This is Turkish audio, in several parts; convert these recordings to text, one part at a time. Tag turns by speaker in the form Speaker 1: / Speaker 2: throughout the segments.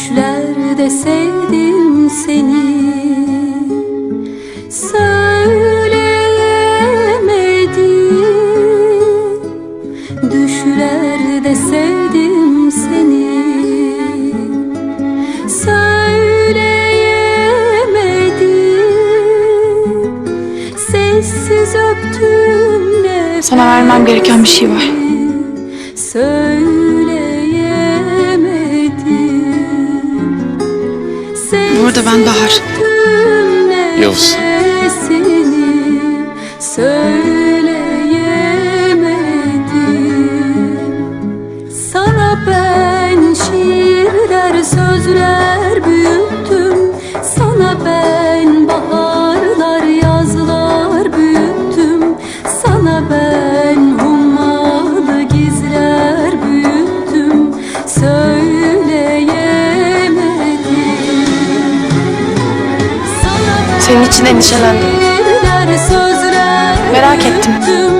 Speaker 1: düşlerde sevdim seni.
Speaker 2: Söyleyemedim
Speaker 1: Düşlerde sevdim
Speaker 3: seni.
Speaker 2: Söyleyemedim. Sessiz öptüm Sana vermem gereken bir şey var. Arada ben Bahar. Yavuz.
Speaker 1: Senin için endişelendim. Merak ettim.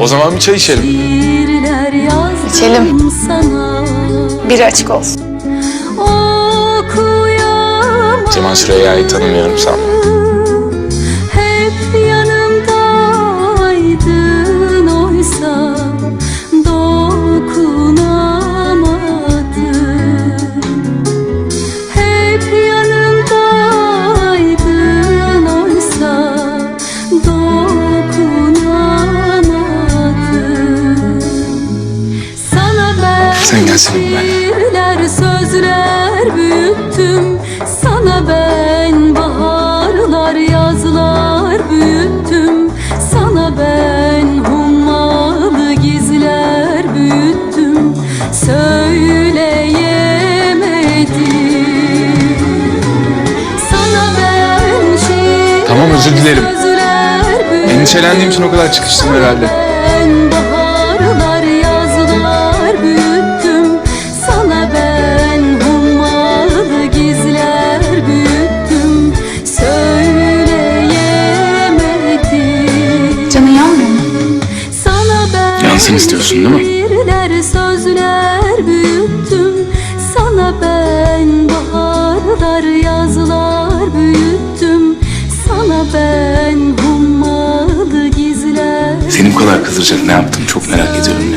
Speaker 3: O zaman bir çay içelim.
Speaker 1: İçelim. Biri açık olsun.
Speaker 3: Cemal Süreyya'yı tanımıyorum sanma. Benimle.
Speaker 2: şiirler, sözler büyüttüm Sana ben baharlar, yazlar büyüttüm Sana ben hummalı gizler büyüttüm Söyleyemedim Sana ben şiirler,
Speaker 3: Tamam, özür dilerim. Endişelendiğim için o kadar çıkıştım herhalde. Yansın istiyorsun, değil mi?
Speaker 2: şiirler, sözler büyüttüm. Sana ben baharlar yazlar büyüttüm. Sana ben hummalı gizler
Speaker 3: Seni bu kadar kızdıracak ne yaptım çok merak ediyorum